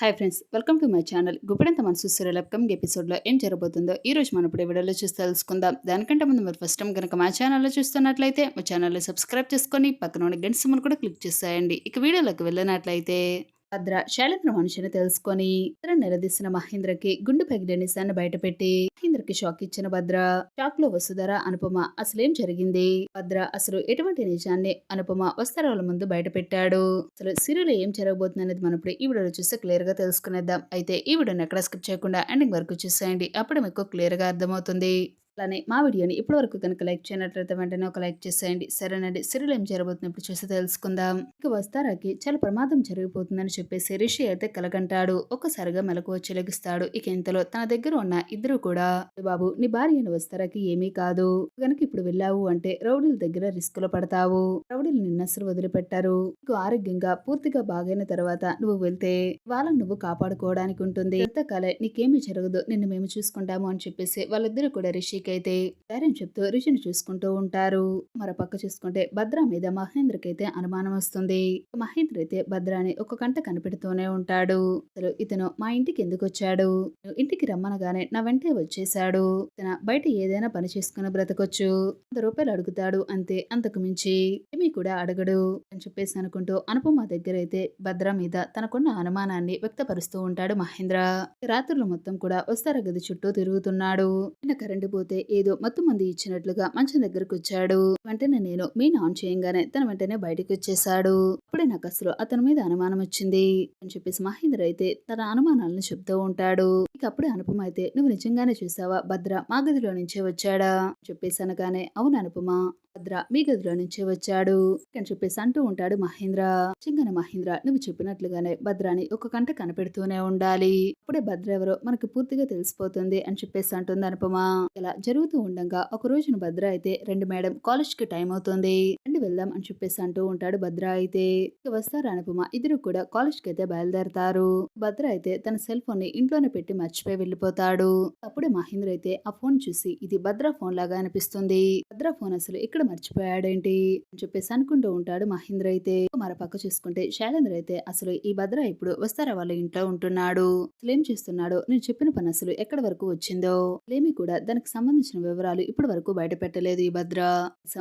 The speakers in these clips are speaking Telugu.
Hi friends welcome to my channel Guppedantha Manasu serial upcoming ఎపిసోడ్లో ఏం జరగబోతుందో ఈ రోజు మనం ఇప్పుడు వీడియోలో చూసి తెలుసుకుందాం. దానికంటే ముందు మీరు ఫస్ట్ టైం కనుక మా ఛానల్లో చూస్తున్నట్లయితే మా ఛానల్లో సబ్స్క్రైబ్ చేసుకొని పక్కన ఉన్న గంట సిమ్మను కూడా క్లిక్ చేసేయండి. ఇక వీడియోలోకి వెళ్ళినట్లయితే భద్ర శైలేంద్ర మనిషిని తెలుసుకొని భద్ర నిలదీసిన మహేంద్రకి గుండె పగిలిన నిశాన్ని బయటపెట్టి మహేంద్రకి షాక్ ఇచ్చిన భద్ర. షాక్లో వసుధర అనుపమ అసలేం జరిగింది? భద్ర అసలు ఎటువంటి నిజాన్ని అనుపమ వస్త్రాల ముందు బయట పెట్టాడు అసలు సీరియల్ ఏం జరగబోతుంది అనేది మనం ఇప్పుడు ఈ వీడియోలో చూస్తే క్లియర్గా తెలుసుకునేద్దాం. అయితే ఈ వీడియోని ఎక్కడ స్కిప్ చేయకుండా ఎండింగ్ వరకు చూసేయండి. అప్పుడు మీకు క్లియర్గా అర్థమవుతుంది. అలానే మా వీడియోని ఇప్పటి వరకు కనుక లైక్ చేయనట్లయితే వెంటనే ఒక లైక్ చేసేయండి. సరేనండి. సీరియల్ ఏం జరగబోతున్నప్పుడు చూసి తెలుసుకుందాం. ఇక వస్తారాకి చాలా ప్రమాదం జరిగిపోతుందని చెప్పేసి రిషి అయితే కలగంటాడు. ఒక్కసారిగా మెలకు వచ్చిలగిస్తాడు ఇక ఇంతలో తన దగ్గర ఉన్న ఇద్దరు కూడా బాబు నీ భార్య వస్తారాకి ఏమీ కాదు. కనుక ఇప్పుడు వెళ్ళావు అంటే రౌడీల దగ్గర రిస్క్లో పడతావు. రౌడీలు నిన్నసలు వదిలిపెట్టారు. నీకు ఆరోగ్యంగా పూర్తిగా బాగైన తర్వాత నువ్వు వెళ్తే వాళ్ళని నువ్వు కాపాడుకోవడానికి ఉంటుంది. ఎంతకాలే నీకేమీ జరగదు. నిన్ను మేము చూసుకుంటాము అని చెప్పేసి వాళ్ళిద్దరూ కూడా రిషికి అయితే ధైర్యం చెప్తూ రిషిని చూసుకుంటూ ఉంటారు. మరోపక్క చూసుకుంటే భద్ర మీద మహేంద్రకి అయితే అనుమానం వస్తుంది. మహేంద్ర అయితే భద్రాని ఒక కంట కనిపెడుతూనే ఉంటాడు. అసలు ఇతను మా ఇంటికి ఎందుకు వచ్చాడు ఇంటికి రమ్మనగానే నా వెంటే వచ్చేసాడు తన బయట ఏదైనా పని చేసుకుని బ్రతకొచ్చు. వంద రూపాయలు అడుగుతాడు అంతే అంతకు మించి ఏమీ కూడా అడగడు అని చెప్పేసి అనుకుంటూ అనుపమ దగ్గర అయితే భద్ర మీద తనకున్న అనుమానాన్ని వ్యక్తపరుస్తూ ఉంటాడు మహేంద్ర. రాత్రులు మొత్తం కూడా వస్తార గది చుట్టూ తిరుగుతున్నాడు. నిన్న కరెంటు పోతే ఏదో మత్తు మంది ఇచ్చినట్లుగా మంచం దగ్గరకు వచ్చాడు వెంటనే నేను మీన్ ఆన్ చేయంగానే తన వెంటనే బయటకు వచ్చేసాడు అప్పుడే నాకు అసలు అతని మీద అనుమానం వచ్చింది అని చెప్పేసి మహేంద్ర అయితే తన అనుమానాలను చెప్తూ ఉంటాడు. అప్పుడే అనుపమ అయితే నువ్వు నిజంగానే చూసావా భద్ర మా గదిలో నుంచే వచ్చాడా? చెప్పేసి అనగానే అవును అనుపమ భద్ర మీ గదిలో నుంచే వచ్చాడు అని చెప్పేసి అంటూ ఉంటాడు మహేంద్ర. చింగన మహేంద్ర నువ్వు చెప్పినట్లుగానే భద్రాని ఒక కంట కనిపెడుతూనే ఉండాలి. అప్పుడే భద్ర ఎవరో మనకు పూర్తిగా తెలిసిపోతుంది అని చెప్పేసి అంటుంది అనుపమ. ఇలా జరుగుతూ ఉండగా ఒక రోజున భద్ర అయితే రెండు మేడం కాలేజ్కి టైం అవుతుంది. రండి వెళ్దాం అని చెప్పేసి అంటూ ఉంటాడు భద్ర అయితే. ఇక వస్తారు అనుపమ ఇద్దరు కూడా కాలేజ్కి అయితే బయలుదేరతారు. భద్ర అయితే తన సెల్ ఫోన్ని ఇంట్లోనే పెట్టి మర్చిపోయి వెళ్ళిపోతాడు. అప్పుడు మహేంద్ర అయితే ఆ ఫోన్ చూసి ఇది భద్ర ఫోన్ లాగా అనిపిస్తుంది. భద్ర ఫోన్ అసలు ఇక్కడ మర్చిపోయాడేంటి? అని చెప్పేసి అనుకుంటూ ఉంటాడు మహేంద్ర అయితే. మరపక్క చూసుకుంటే శైలేంద్ర అయితే అసలు ఈ భద్ర ఇప్పుడు వస్తారా వాళ్ళ ఇంట్లో ఉంటున్నాడు. అసలు ఏం చేస్తున్నాడో నేను చెప్పిన పని అసలు ఎక్కడి వరకు వచ్చిందో? లేమి కూడా దానికి సంబంధించిన వివరాలు ఇప్పటి వరకు బయట పెట్టలేదు ఈ భద్ర.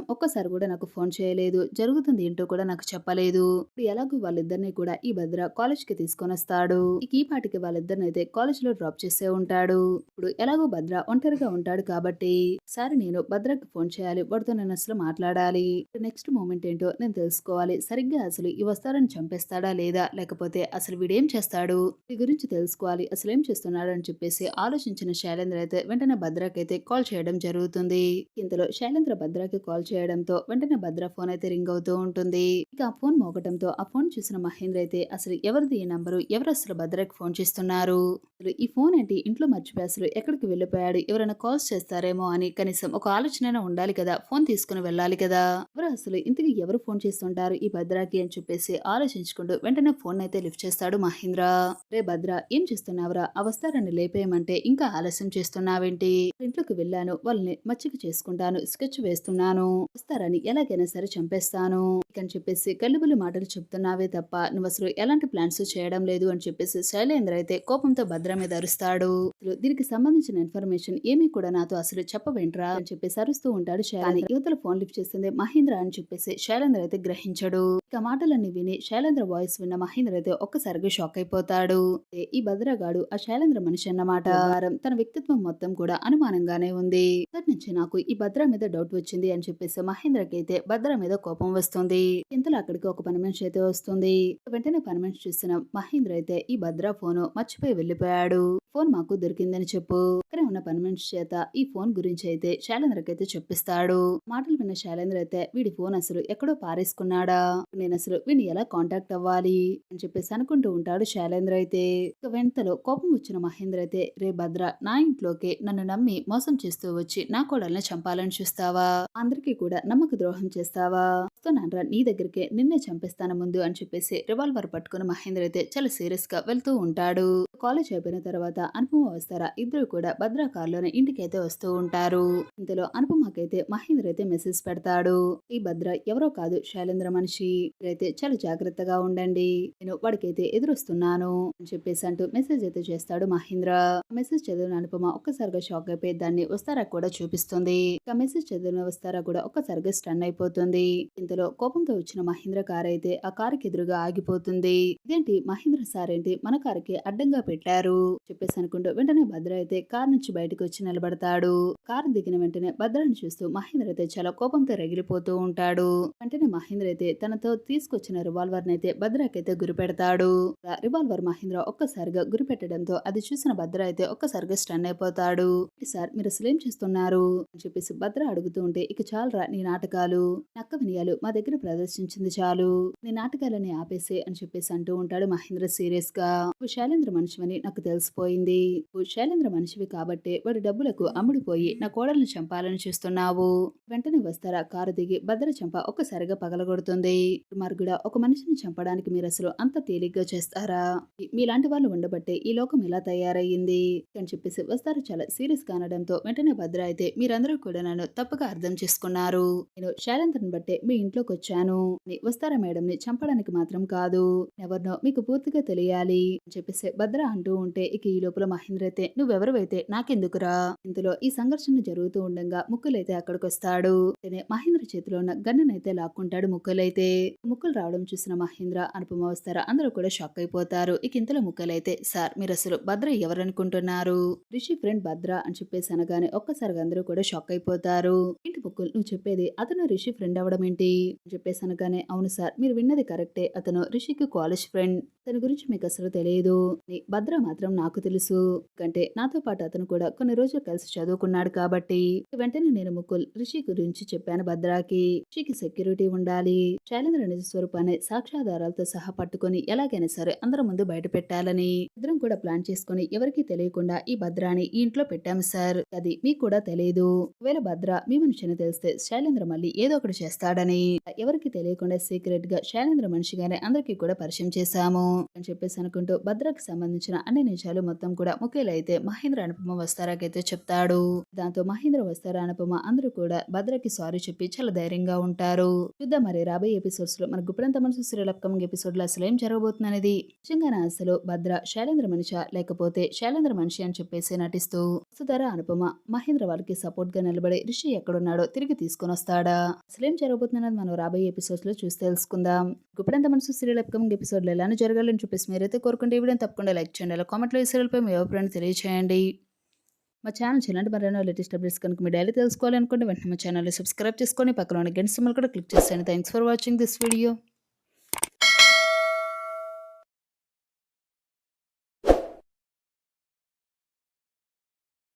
ఒక్కసారి కూడా నాకు ఫోన్ చేయలేదు. జరుగుతుంది ఏంటో కూడా నాకు చెప్పలేదు. ఎలాగో వాళ్ళిద్దరిని కూడా ఈ భద్ర కాలేజ్కి తీసుకొని వస్తాడు. ఈ పాటికి వాళ్ళిద్దరిని అయితే కాలేజ్లో డ్రాప్ చేసే ఉంటాడు. ఇప్పుడు ఎలాగో భద్ర ఒంటరిగా ఉంటాడు కాబట్టి సరే నేను భద్రకి ఫోన్ చేయాలి వాడితో నేను అసలు మాట్లాడాలి. నెక్స్ట్ మూమెంట్ ఏంటో నేను తెలుసుకోవాలి. సరిగ్గా అసలు ఈ వస్తారని చంపేస్తాడా లేదా? లేకపోతే అసలు వీడేం చేస్తాడు? ఈ గురించి తెలుసుకోవాలి. అసలు ఏం చేస్తున్నాడు? అని చెప్పేసి ఆలోచించిన శైలేంద్ర అయితే వెంటనే భద్రకి అయితే కాల్ చేయడం జరుగుతుంది. ఇంతలో శైలేంద్ర భద్రకి కాల్ చేయడంతో వెంటనే భద్ర ఫోన్ అయితే రింగ్ అవుతూ ఉంటుంది. ఇక ఆ ఫోన్ మోగటంతో ఆ ఫోన్ చూసిన మహేంద్ర అయితే అసలు ఎవరిది ఈ నంబరు? ఎవరు అసలు భద్రకి ఫోన్ చేస్తున్నారు? అసలు ఈ ఫోన్ ఏంటి ఇంట్లో మర్చిపోయి ఎక్కడికి వెళ్ళిపోయాడు? ఎవరైనా కాల్స్ చేస్తారేమో అని కనీసం ఒక ఆలోచన ఉండాలి కదా. ఫోన్ తీసుకుని వెళ్ళాలి కదా. ఎవరు అసలు? ఇంతకీ ఎవరు ఫోన్ చేస్తుంటారు? ఈ భద్రాకి అని చెప్పేసి ఆలోచించుకుంటూ వెంటనే ఫోన్ అయితే లిఫ్ట్ చేస్తాడు మహేంద్ర. రే భద్ర ఏం చేస్తున్నావురా? అవస్థారాన్ని లేపేయమంటే ఇంకా ఆలస్యం చేస్తున్నావేంటి? ఇంట్లోకి వెళ్ళాను. వాళ్ళని మచ్చిక చేసుకుంటాను. స్కెచ్ వేస్తున్నాను. వస్తారని ఎలాగైనా సరే చంపేస్తాను. అని చెప్పేసి కల్లుబుల్లి మాటలు చెప్తున్నావే తప్ప నువ్వు అసలు ఎలాంటి ప్లాన్స్ చేయడం లేదు అని చెప్పేసి శైలేంద్ర అయితే కోపంతో భద్ర మీద అరుస్తాడు అసలు దీనికి సంబంధించిన ఇన్ఫర్మేషన్ ఏమీ కూడా నాతో అసలు చెప్పవేంట్రా అని చెప్పేసి అరుస్తూ ఉంటాడు శైలాని యువతల ఫోన్ లిఫ్ట్ చేస్తుంది మహేంద్ర అని చెప్పేసి శైలేంద్ర అయితే గ్రహించడు. ఇక మాటలన్నీ విని శైలేంద్ర వాయిస్ విన్న మహేంద్ర అయితే ఒక్కసారిగా షాక్ అయిపోతాడు. ఈ భద్రగాడు ఆ శైలేంద్ర మనిషి అన్నమాట. తన వ్యక్తిత్వం మొత్తం కూడా అనుమానంగానే ఉంది. మొదటి నుంచి నాకు ఈ భద్ర మీద డౌట్ వచ్చింది అని చెప్పేసి మహేంద్రకి అయితే భద్ర మీద కోపం వస్తుంది. ఇంతలో అక్కడికి ఒక పని మనిషి అయితే వస్తుంది. వెంటనే పని మనిషి చూసిన మహేంద్ర అయితే ఈ భద్ర ఫోను మర్చిపోయి వెళ్ళిపోయాడు. ఫోన్ మాకు దొరికిందని చెప్పు. అక్కడే ఉన్న పని మనిషి చేత ఈ ఫోన్ గురించి అయితే శైలేంద్రకి అయితే చెప్పిస్తాడు. మాటలు విన్న శైలేంద్ర అయితే వీడి ఫోన్ అసలు ఎక్కడో పారేసుకున్నాడా? నేను అసలు వీడిని ఎలా కాంటాక్ట్ అవ్వాలి? అని చెప్పేసి అనుకుంటూ ఉంటాడు శైలేంద్ర అయితే ఇక వెంటలో కోపం వచ్చిన మహేంద్ర అయితే రే భద్ర నా ఇంట్లోకి నన్ను నమ్మి మోసం చేస్తూ వచ్చి నా కోడల్ని చంపాలని చూస్తావా? అందరికీ కూడా నమ్మక ద్రోహం చేస్తావా? వస్తున్నానరా నీ దగ్గరికి నిన్నే చంపేస్తాను ముందు అని చెప్పేసి రివాల్వర్ పట్టుకుని మహేంద్ర అయితే చాలా సీరియస్గా వెళ్తూ ఉంటాడు. కాలేజ్ అయిపోయిన తర్వాత అనుపమ వస్తారా? ఇద్దరు కూడా భద్రా భద్ర కారులోనే ఇంటికైతే వస్తూ ఉంటారు. ఇంతలో అనుపమకైతే మహేంద్ర అయితే మెసేజ్ పెడతాడు. ఈ భద్ర ఎవరో కాదు శైలేంద్ర మనిషి. అయితే చాలా జాగ్రత్తగా ఉండండి. నేను వాడికైతే ఎదురొస్తున్నాను అని చెప్పేసి అంటూ మెసేజ్ అయితే చేస్తాడు మహేంద్ర. మెసేజ్ చదివిన అనుపమ ఒక్కసారిగా షాక్ అయిపోయి దాన్ని వస్తారా కూడా చూపిస్తుంది. ఇక మెసేజ్ చదివిన వస్తారా కూడా ఒక్కసారిగా స్టన్ అయిపోతుంది. ఇంతలో కోపంతో వచ్చిన మహేంద్ర కార్ అయితే ఆ కారుకి ఎదురుగా ఆగిపోతుంది. ఇదేంటి? మహేంద్ర సార్ ఏంటి? మన కారుకి అడ్డంగా పెట్టారు. చెప్పేసి అనుకుంటూ వెంటనే భద్ర అయితే కార్ నుంచి బయటకు వచ్చి నిలబడతాడు. కారు దిగిన వెంటనే భద్రని చూస్తూ మహేంద్ర అయితే చాలా కోపంతో రగిలిపోతూ ఉంటాడు. వెంటనే మహేంద్ర అయితే తనతో తీసుకొచ్చిన రివాల్వర్ అయితే భద్రకైతే గురి పెడతాడు. రివాల్వర్ మహేంద్ర ఒక్కసారిగా గురి పెట్టడంతో అది చూసిన భద్ర అయితే ఒక్కసారిగా స్టన్ అయిపోతాడు. సార్ మీరు అసలు ఏం చేస్తున్నారు? అని చెప్పేసి భద్ర అడుగుతూ ఉంటే ఇక చాలరా నీ నాటకాలు. నక్క వినియాలు మా దగ్గర ప్రదర్శించింది చాలు. నీ నాటకాలని ఆపేసే అని చెప్పేసి అంటూ ఉంటాడు మహేంద్ర సీరియస్గా శైలేంద్ర మనిషి మనిషివని నాకు తెలిసిపోయింది. శైలేంద్ర మనిషివి కాబట్టే వాడి డబ్బులకు అమ్ముడుపోయి నా కోడలను చంపాలని చూస్తున్నావు. వెంటనే వస్తారా? కారు దిగి భద్ర చంప ఒక్కసారిగా పగలగొడుతుంది. మార్గుడ ఒక మనిషిని చంపడానికి మీరు అసలు అంత తేలిగ్గా చేస్తారా? మీలాంటి వాళ్ళు ఉండబట్టే ఈ లోకం ఇలా తయారయ్యింది? అని చెప్పేసి వస్తారు చాలా సీరియస్గా అనడంతో వెంటనే భద్ర అయితే మీరందరూ కూడా నన్ను తప్పగా అర్థం చేసుకున్నారు. నేను శైలేంద్రని బట్టే మీ ఇంట్లోకి వచ్చాను అని వస్తారా మేడం ని చంపడానికి మాత్రం కాదు. ఎవరినో మీకు పూర్తిగా తెలియాలి. అని చెప్పేసి భద్ర అంటూ ఉంటే ఇక ఈ లోపల మహేంద్ర అయితే నువ్వెవరివైతే నాకెందుకురా? ఇందులో ఈ సంఘర్షణ జరుగుతూ ఉండగా ముక్కులైతే అక్కడికి వస్తాడు మహేంద్ర చేతిలో ఉన్న గన్ననైతే లాక్కుంటాడు ముక్కలైతే ముక్కులు రావడం చూసిన మహేంద్ర అనుపమ వస్తారా? అందరూ కూడా షాక్ అయిపోతారు. ఇక ఇంతలో ముక్కలైతే సార్ మీరు అసలు భద్ర ఎవరనుకుంటున్నారు? రిషి ఫ్రెండ్ భద్ర అని చెప్పేసి అనగానే ఒక్కసారిగా అందరూ కూడా షాక్ అయిపోతారు. ఏంటి ముక్కులు నువ్వు చెప్పేది అతను రిషి ఫ్రెండ్ అవడం ఏంటి? అని చెప్పేసి అనగానే అవును సార్ మీరు విన్నది కరెక్టే. అతను రిషికి కాలేజ్ ఫ్రెండ్. తన గురించి మీకు అసలు తెలియదు భద్ర మాత్రం నాకు తెలుసు. కంటే నాతో పాటు అతను కూడా కొన్ని రోజులు కలిసి చదువుకున్నాడు కాబట్టి వెంటనే నేను ముకుల్ రిషి గురించి చెప్పాను భద్రాకి. రిషికి సెక్యూరిటీ ఉండాలి. శైలేంద్ర నిజ స్వరూపాన్ని సాక్ష్యాధారాలతో సహా పట్టుకొని ఎలాగైనా సరే అందరి ముందు బయట పెట్టాలని. ఇద్దరం కూడా ప్లాన్ చేసుకుని ఎవరికి తెలియకుండా ఈ భద్రాని ఈ ఇంట్లో పెట్టాము సార్. అది మీకు కూడా తెలియదు. ఒకవేళ భద్ర మీ మనిషిని తెలిస్తే శైలేంద్ర మళ్ళీ ఏదో ఒకటి చేస్తాడని. ఎవరికి తెలియకుండా సీక్రెట్గా శైలేంద్ర మనిషిగానే అందరికీ కూడా పరిచయం చేశాము అని చెప్పేసి అనుకుంటూ భద్రకి సంబంధించిన అన్ని నిజాలు మొత్తం కూడా ముఖ్యలైతే మహేంద్ర అనుపమ వస్తారాకైతే చెప్తాడు. దాంతో మహేంద్ర వస్తారా అనుపమ అందరూ కూడా భద్రకి సారీ చెప్పి చాలా ధైర్యంగా ఉంటారు. చూద్దాం మరి రాబోయే ఎపిసోడ్స్లో మన గుప్పడంత మనసు సీరియల్ అప్కమింగ్ ఎపిసోడ్లో అసలు ఏం జరగబోతుంది అనేది. నిజంగానే అసలు భద్ర శైలేంద్ర మనిషి లేకపోతే శైలేంద్ర మనిషి అని చెప్పేసి నటిస్తూ వసుధర అనుపమ మహేంద్ర వాళ్ళకి సపోర్ట్గా నిలబడి రిషి ఎక్కడున్నాడో తిరిగి తీసుకొని వస్తాడా? అసలు ఏం జరగబోతుంది మనం రాబోయే ఎపిసోడ్స్లో చూసి తెలుసుకుందాం. గుప్పడంత మనసు సీరియల్ అప్కమింగ్ ఎపిసోడ్లో ఎలా జరగాలని చెప్పేసి మీరైతే కోరుకుంటే ఈ వీడియోని తప్పకుండా లైక్ చేయండి అలా కామెంట్లో ఈ సీరియల్పై మీ అభిప్రాయాన్ని తెలియచేయండి. మా ఛానల్ ఇలాంటి మరెన్నో లేటెస్ట్ అప్డేట్స్ కనుక మీ డైలీ తెలుసుకోవాలనుకుంటే వెంటనే మా ఛానల్ని సబ్స్క్రైబ్ చేసుకొని పక్కన ఉన్న గంట కూడా క్లిక్ చేసేయండి. Thanks for watching this video